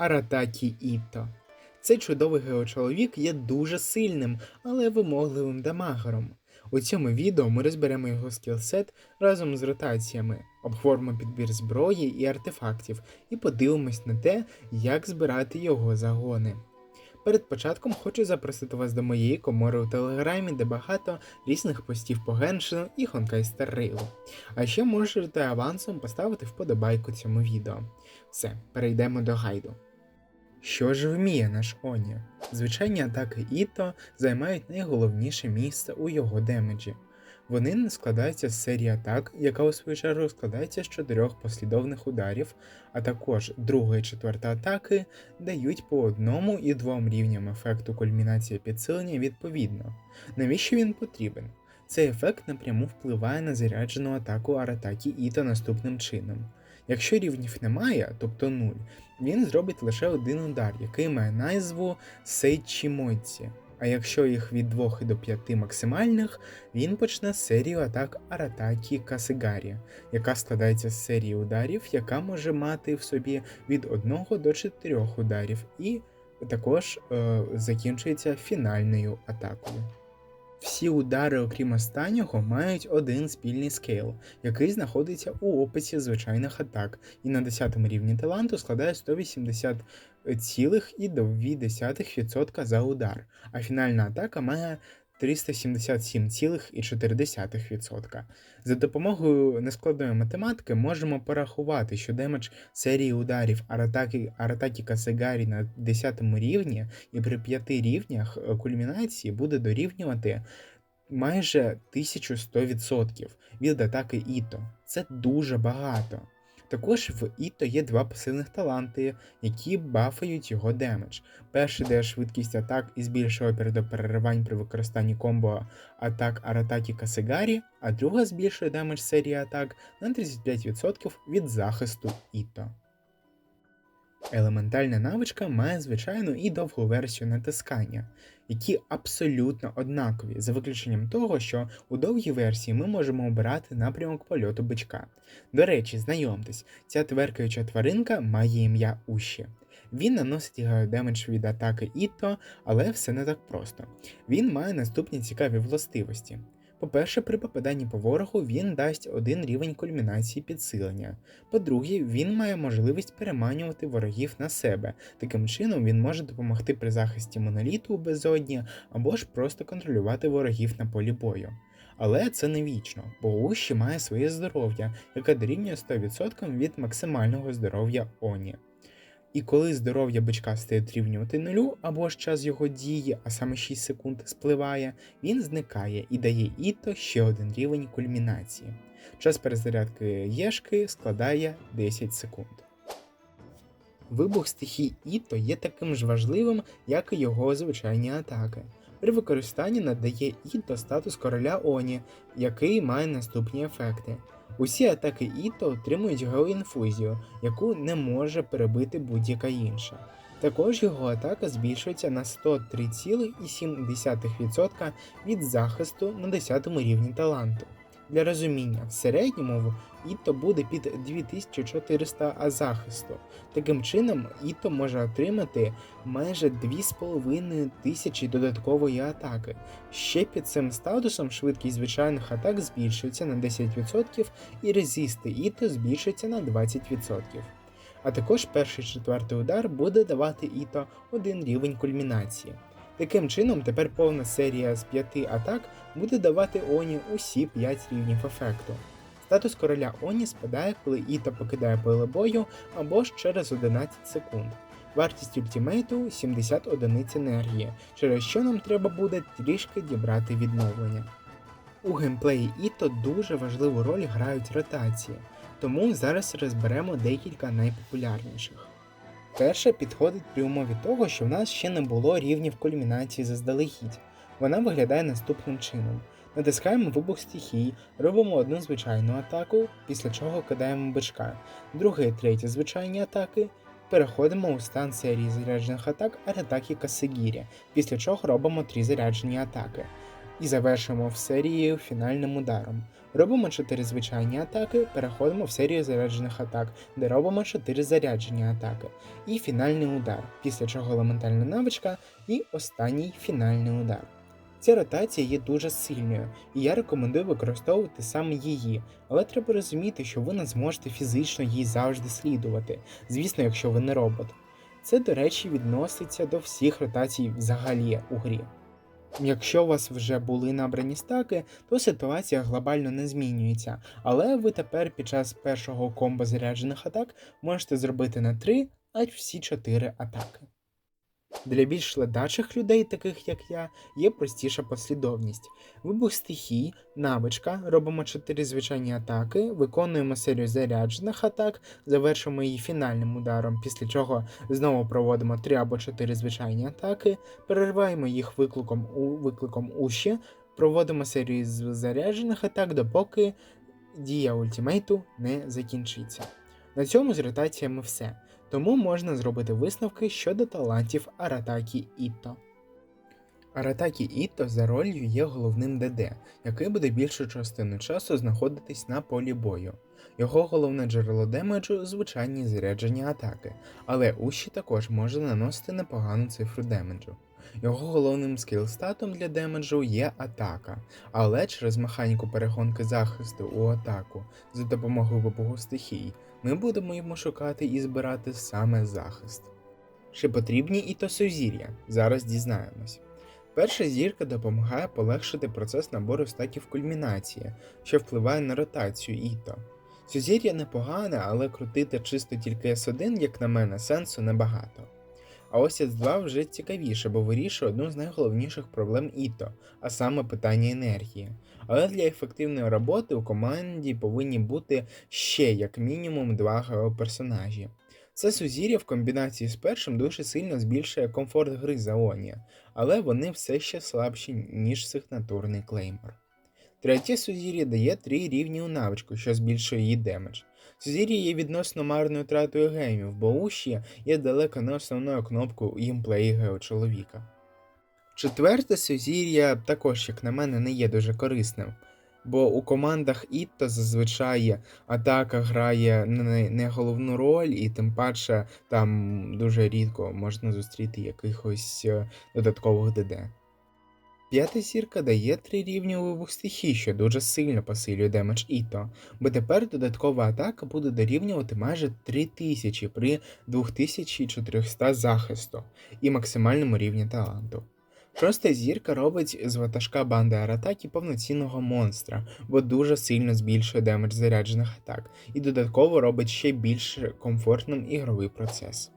Аратакі Іто. Цей чудовий геочоловік є дуже сильним, але вимогливим дамагером. У цьому відео ми розберемо його скілсет разом з ротаціями, обговоримо підбір зброї і артефактів і подивимось на те, як збирати його загони. Перед початком хочу запросити вас до моєї комори у телеграмі, де багато різних постів по Геншину і Honkai Star А ще можете авансом поставити вподобайку цьому відео. Все, перейдемо до гайду. Що ж вміє наш Оні? Звичайні атаки Іто займають найголовніше місце у його демеджі. Вони не складаються з серії атак, яка у свою чергу складається з чотирьох послідовних ударів, а також друга і четверта атаки дають по одному і двом рівням ефекту кульмінації підсилення відповідно. Навіщо він потрібен? Цей ефект напряму впливає на заряджену атаку Аратакі Іто наступним чином. Якщо рівнів немає, тобто 0, він зробить лише один удар, який має назву Сейчімойці. А якщо їх від 2 до 5 максимальних, він почне серію атак Аратакі Касигарі, яка складається з серії ударів, яка може мати в собі від 1 до 4 ударів, і також е, закінчується фінальною атакою. Всі удари, окрім останнього, мають один спільний скейл, який знаходиться у описі звичайних атак, і на 10 рівні таланту складає 180,2% за удар, а фінальна атака має 377,4%. За допомогою нескладної математики можемо порахувати, що демедж серії ударів Аратакі, Аратакі Касегарі на 10 рівні і при 5 рівнях е, кульмінації буде дорівнювати майже 1100% від атаки Іто. Це дуже багато. Також в Іто є два пасивних таланти, які бафають його демедж. Перший дає швидкість атак і збільшує опір переривань при використанні комбо атак Аратакі Касигарі, а друга збільшує демедж серії атак на 35% від захисту Іто. Елементальна навичка має звичайну і довгу версію натискання, які абсолютно однакові, за виключенням того, що у довгій версії ми можемо обирати напрямок польоту бичка. До речі, знайомтесь, ця тверкаюча тваринка має ім'я Уші. Він наносить демедж від атаки Іто, але все не так просто. Він має наступні цікаві властивості. По-перше, при попаданні по ворогу він дасть один рівень кульмінації підсилення. По-друге, він має можливість переманювати ворогів на себе. Таким чином він може допомогти при захисті моноліту у безодні або ж просто контролювати ворогів на полі бою. Але це не вічно, бо Уші має своє здоров'я, яке дорівнює 100% від максимального здоров'я Оні. І коли здоров'я бичка стає дорівнювати нулю, або ж час його дії, а саме 6 секунд спливає, він зникає і дає Іто ще один рівень кульмінації. Час перезарядки Єшки складає 10 секунд. Вибух стихій Іто є таким ж важливим, як і його звичайні атаки. При використанні надає Іто статус короля Оні, який має наступні ефекти. Усі атаки Іто отримують геоінфузію, яку не може перебити будь-яка інша. Також його атака збільшується на 103,7% від захисту на 10 рівні таланту. Для розуміння, в середньому Іто буде під 2400 а захисту. Таким чином, Іто може отримати майже 2500 додаткової атаки. Ще під цим статусом швидкість звичайних атак збільшується на 10% і резисти Іто збільшується на 20%. А також перший четвертий удар буде давати Іто один рівень кульмінації. Таким чином, тепер повна серія з 5 атак буде давати Оні усі 5 рівнів ефекту. Статус короля Оні спадає, коли Іто покидає поле бою або ж через 11 секунд. Вартість ультимейту 70 одиниць енергії, через що нам треба буде трішки дібрати відновлення. У геймплеї Іто дуже важливу роль грають ротації, тому зараз розберемо декілька найпопулярніших. Перша підходить при умові того, що в нас ще не було рівнів кульмінації заздалегідь. Вона виглядає наступним чином. Натискаємо вибух стихій, робимо одну звичайну атаку, після чого кидаємо бичка, друга і третя звичайні атаки. Переходимо у стан серії заряджених атак атаки Касегірі, після чого робимо три заряджені атаки. І завершимо в серії фінальним ударом. Робимо 4 звичайні атаки, переходимо в серію заряджених атак, де робимо 4 заряджені атаки. І фінальний удар, після чого елементальна навичка і останній фінальний удар. Ця ротація є дуже сильною, і я рекомендую використовувати саме її, але треба розуміти, що ви не зможете фізично їй завжди слідувати, звісно, якщо ви не робот. Це, до речі, відноситься до всіх ротацій взагалі у грі. Якщо у вас вже були набрані стаки, то ситуація глобально не змінюється, але ви тепер під час першого комбо заряджених атак можете зробити не 3, а всі 4 атаки. Для більш ледачих людей, таких як я, є простіша послідовність. Вибух стихій, навичка, робимо 4 звичайні атаки, виконуємо серію заряджених атак, завершуємо її фінальним ударом, після чого знову проводимо 3 або 4 звичайні атаки, перериваємо їх викликом у викликом уші, проводимо серію з заряджених атак, допоки дія ультимейту не закінчиться. На цьому з ротаціями все тому можна зробити висновки щодо талантів Аратакі Іто. Аратакі Іто за ролью є головним ДД, який буде більшу частину часу знаходитись на полі бою. Його головне джерело демеджу звичайні заряджені атаки, але Уші також може наносити непогану цифру демеджу. Його головним скіл-статом для демеджу є атака, але через механіку перегонки захисту у атаку за допомогою вибуху стихій ми будемо йому шукати і збирати саме захист. Чи потрібні іто сузір'я? Зараз дізнаємось. Перша зірка допомагає полегшити процес набору стаків кульмінації, що впливає на ротацію іто. Сузір'я непогане, але крутити чисто тільки S1, як на мене, сенсу небагато. А ось S2 вже цікавіше, бо вирішує одну з найголовніших проблем Іто, а саме питання енергії. Але для ефективної роботи у команді повинні бути ще як мінімум два геоперсонажі. Це сузір'я в комбінації з першим дуже сильно збільшує комфорт гри за Оні, але вони все ще слабші, ніж сигнатурний клеймор. Третє сузір'я дає три рівні у навичку, що збільшує її демедж. Сузір'я є відносно марною тратою геймів, бо уші є далеко не основною кнопкою імплеї геочоловіка. Четверте сузір'я також, як на мене, не є дуже корисним, бо у командах Іто зазвичай атака грає не, не головну роль, і тим паче там дуже рідко можна зустріти якихось е, додаткових ДД. П'ята зірка дає три рівні вибух стихій, що дуже сильно посилює демедж Іто, бо тепер додаткова атака буде дорівнювати майже 3000 при 2400 захисту і максимальному рівні таланту. Шоста зірка робить з ватажка банди Аратакі повноцінного монстра, бо дуже сильно збільшує демедж заряджених атак, і додатково робить ще більш комфортним ігровий процес.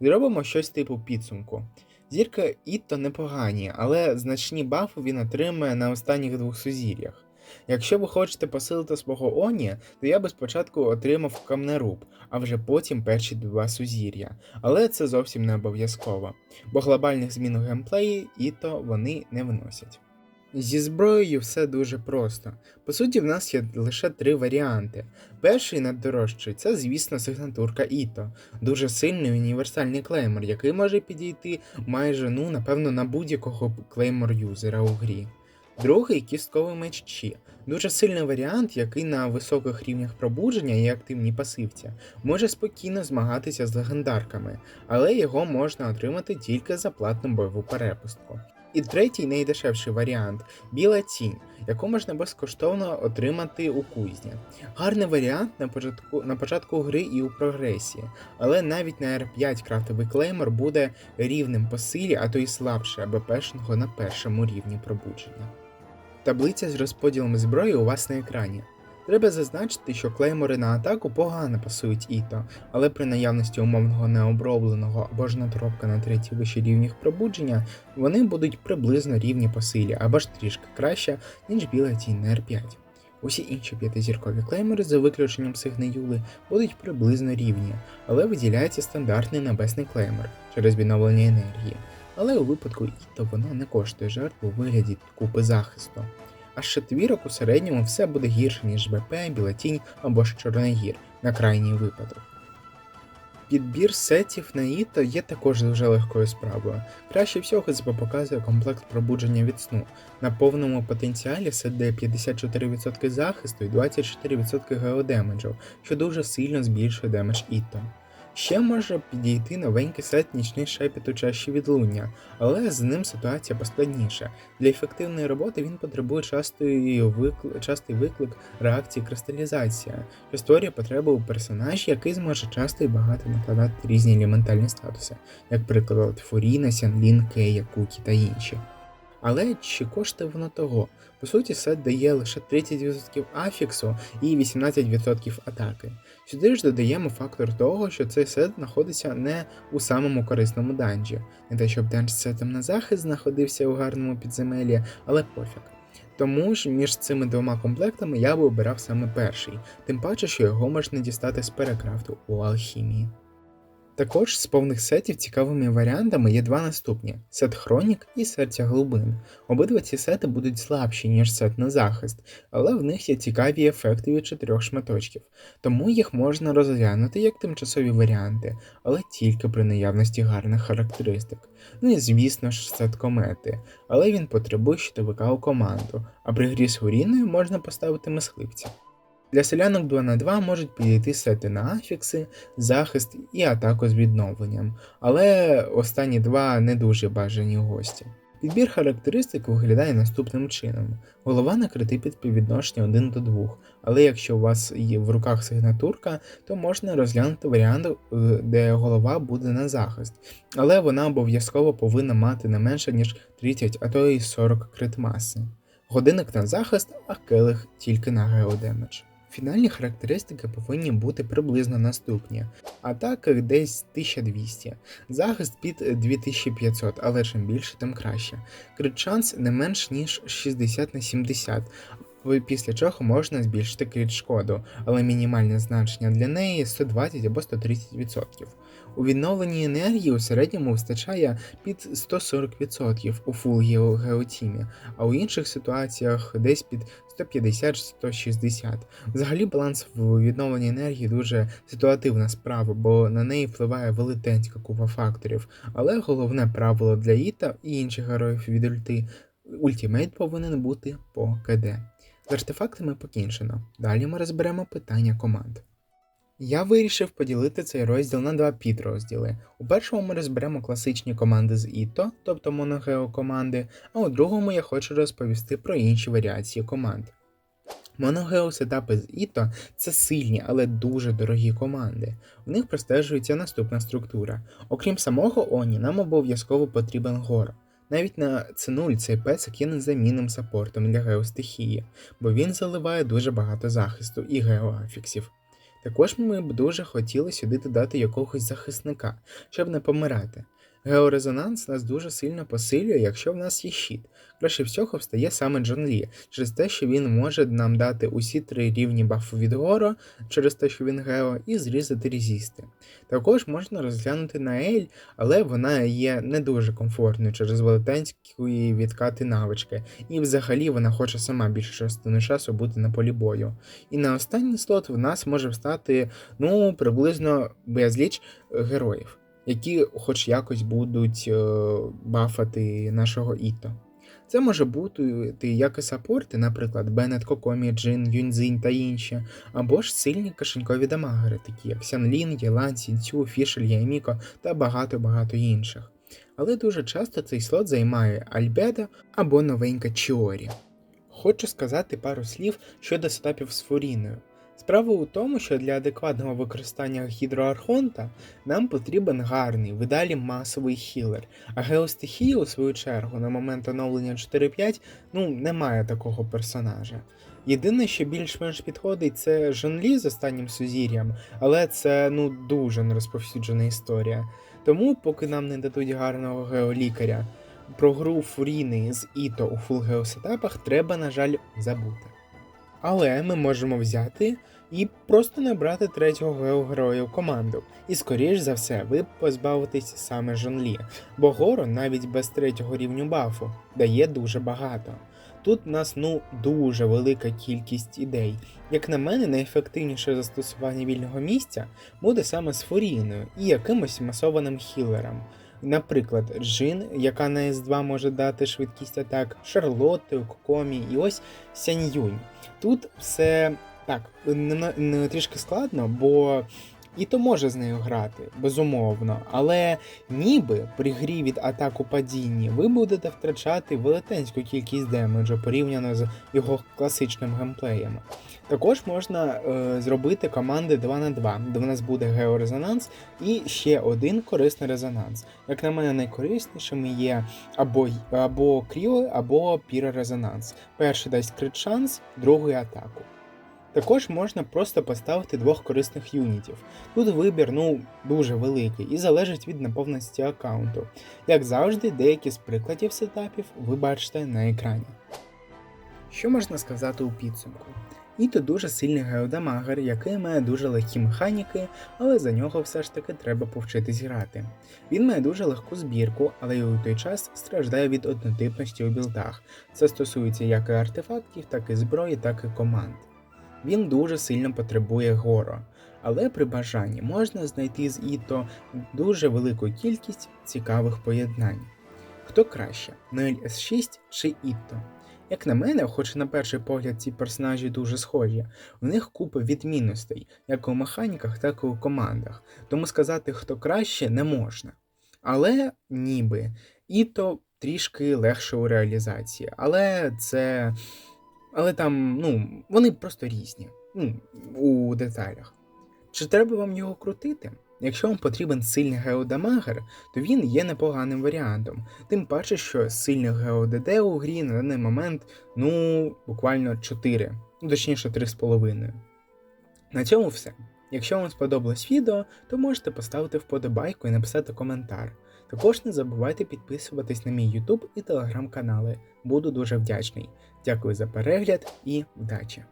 Зробимо щось типу підсумку. Зірка Іто непогані, але значні бафи він отримує на останніх двох сузір'ях. Якщо ви хочете посилити свого Оні, то я би спочатку отримав камнеруб, а вже потім перші два сузір'я. Але це зовсім не обов'язково, бо глобальних змін у геймплеї Іто вони не виносять. Зі зброєю все дуже просто. По суті, в нас є лише три варіанти. Перший найдорожчий це, звісно, сигнатурка Іто, дуже сильний універсальний клеймор, який може підійти майже, ну, напевно, на будь-якого клеймор-юзера у грі. Другий кістковий меч Чі. Дуже сильний варіант, який на високих рівнях пробудження і активній пасивці може спокійно змагатися з легендарками, але його можна отримати тільки за платну бойову перепустку. І третій найдешевший варіант біла тінь, яку можна безкоштовно отримати у кузні. Гарний варіант на початку на початку гри і у прогресії, але навіть на R5 крафтовий клеймор буде рівним по силі, а то й слабше АБПшного на першому рівні пробудження. Таблиця з розподілом зброї у вас на екрані. Треба зазначити, що клеймори на атаку погано пасують Іто, але при наявності умовного необробленого або ж надробка на третій вищі рівнях пробудження, вони будуть приблизно рівні по силі або ж трішки краще, ніж біла тінь на R5. Усі інші п'ятизіркові клеймери, за виключенням Сигни Юли, будуть приблизно рівні, але виділяється стандартний небесний клеймер через відновлення енергії. Але у випадку Іто воно не коштує жертв у вигляді купи захисту. А з четвірок у середньому все буде гірше, ніж БП, Білатінь або ж Чорногір на крайній випадок. Підбір сетів на Іто є також дуже легкою справою. Краще всього себе показує комплект пробудження від сну. На повному потенціалі сет дає 54% захисту і 24% геодемеджу, що дуже сильно збільшує демедж Іто. Ще може підійти новенький сет нічний шепіт чаші відлуння, але з ним ситуація поскладніша. Для ефективної роботи він потребує частої викли... частий виклик реакції кристалізація, що створює потребу у персонажі, який зможе часто і багато накладати різні елементальні статуси, як приклад Фуріна, Сянлін, Кея, Кукі та інші. Але чи коштує воно того? По суті, сет дає лише 30% афіксу і 18% атаки. Сюди ж додаємо фактор того, що цей сет знаходиться не у самому корисному данжі. Не те, щоб данж сетом на захист знаходився у гарному підземеллі, але пофіг. Тому ж між цими двома комплектами я би обирав саме перший, тим паче, що його можна дістати з перекрафту у алхімії. Також з повних сетів цікавими варіантами є два наступні: сет Хронік і серця глибин. Обидва ці сети будуть слабші, ніж сет на захист, але в них є цікаві ефекти від чотирьох шматочків, тому їх можна розглянути як тимчасові варіанти, але тільки при наявності гарних характеристик. Ну і звісно ж сет комети, але він потребує щитовика у команду, а при грі з Гуріною можна поставити мисливця. Для селянок 2 на 2 можуть підійти сети на афікси, захист і атаку з відновленням, але останні два не дуже бажані гості. Підбір характеристик виглядає наступним чином: голова накритий під співвідношення 1 до 2, але якщо у вас є в руках сигнатурка, то можна розглянути варіант, е, де голова буде на захист, але вона обов'язково повинна мати не менше ніж 30, а то й 40 крит маси. Годинник на захист, а келих тільки на геодемедж. Фінальні характеристики повинні бути приблизно наступні. Атака десь 1200, захист під 2500, але чим більше, тим краще. Крит шанс не менш ніж 60 на 70. Після чого можна збільшити крит шкоду, але мінімальне значення для неї 120 або 130%. У відновленні енергії у середньому вистачає під 140% у Full Геотімі, а у інших ситуаціях десь під 150-160. Взагалі баланс в відновленні енергії дуже ситуативна справа, бо на неї впливає велетенська купа факторів. Але головне правило для Іта і інших героїв від ульти ультимейт повинен бути по КД. З артефактами покінчено. Далі ми розберемо питання команд. Я вирішив поділити цей розділ на два підрозділи. У першому ми розберемо класичні команди з Іто, тобто моногео команди, а у другому я хочу розповісти про інші варіації команд. Моногео сетапи з Іто це сильні, але дуже дорогі команди. В них простежується наступна структура. Окрім самого Оні, нам обов'язково потрібен гор. Навіть на C0 цей пецик є незамінним саппортом для геостихії, бо він заливає дуже багато захисту і геоафіксів. Також ми б дуже хотіли сюди додати якогось захисника, щоб не помирати. Георезонанс нас дуже сильно посилює, якщо в нас є щит. Краще всього встає саме Джон Лі, через те, що він може нам дати усі три рівні бафу від Горо, через те, що він гео, і зрізати резісти. Також можна розглянути на Ель, але вона є не дуже комфортною через велетенські відкати навички, і взагалі вона хоче сама більшу частину часу бути на полі бою. І на останній слот в нас може встати ну, приблизно безліч героїв які хоч якось будуть е, бафати нашого Іто. Це може бути як і саппорти, наприклад, Беннет Кокомі, Джин, Юньзинь та інші, або ж сильні кишенькові дамагери, такі як Сянлін, Єлан, Сінцю, Фішель, Яміко та багато-багато інших. Але дуже часто цей слот займає Альбеда або новенька Чіорі. Хочу сказати пару слів щодо сетапів з Фуріною. Справа у тому, що для адекватного використання гідроархонта нам потрібен гарний, видалі масовий хілер, а геостихія, у свою чергу, на момент оновлення 4.5 ну, немає такого персонажа. Єдине, що більш-менш підходить, це Жонлі з останнім сузір'ям, але це ну дуже нерозповсюджена історія. Тому, поки нам не дадуть гарного геолікаря, про гру Фуріни з Іто у фул геосетапах треба, на жаль, забути. Але ми можемо взяти і просто набрати третього геогероя в команду. І скоріш за все, ви позбавитесь саме Жонлі, бо Горо навіть без третього рівню бафу дає дуже багато. Тут у нас ну дуже велика кількість ідей. Як на мене, найефективніше застосування вільного місця буде саме з Фуріною і якимось масованим хілером. Наприклад, Джин, яка на С2 може дати швидкість атак, Шарлоттою, Кокомі і ось Сянь-Юнь. Тут все так, не, не трішки складно, бо і то може з нею грати, безумовно, але ніби при грі від атаку падінні ви будете втрачати велетенську кількість демеджу порівняно з його класичним геймплеєм. Також можна е, зробити команди 2 на 2, де в нас буде георезонанс і ще один корисний резонанс. Як на мене, найкориснішими є або, або кріо, або пірорезонанс. Перший дасть крит шанс, другий атаку. Також можна просто поставити двох корисних юнітів. Тут вибір ну дуже великий і залежить від наповненості аккаунту. Як завжди, деякі з прикладів сетапів ви бачите на екрані. Що можна сказати у підсумку? Іто дуже сильний геодамагер, який має дуже легкі механіки, але за нього все ж таки треба повчитись грати. Він має дуже легку збірку, але й у той час страждає від однотипності у білдах. Це стосується як і артефактів, так і зброї, так і команд. Він дуже сильно потребує горо, але при бажанні можна знайти з Іто дуже велику кількість цікавих поєднань. Хто краще, Ноель С6 чи Іто? Як на мене, хоч на перший погляд ці персонажі дуже схожі, в них купа відмінностей, як у механіках, так і у командах, тому сказати, хто краще, не можна. Але ніби Іто трішки легше у реалізації, але це але там, ну, вони просто різні ну, у деталях. Чи треба вам його крутити? Якщо вам потрібен сильний геодамагер, то він є непоганим варіантом. Тим паче, що сильних геодд у грі на даний момент ну, буквально 4, ну точніше 3,5. На цьому все. Якщо вам сподобалось відео, то можете поставити вподобайку і написати коментар. Також не забувайте підписуватись на мій YouTube і телеграм канали. Буду дуже вдячний. Дякую за перегляд і вдачі!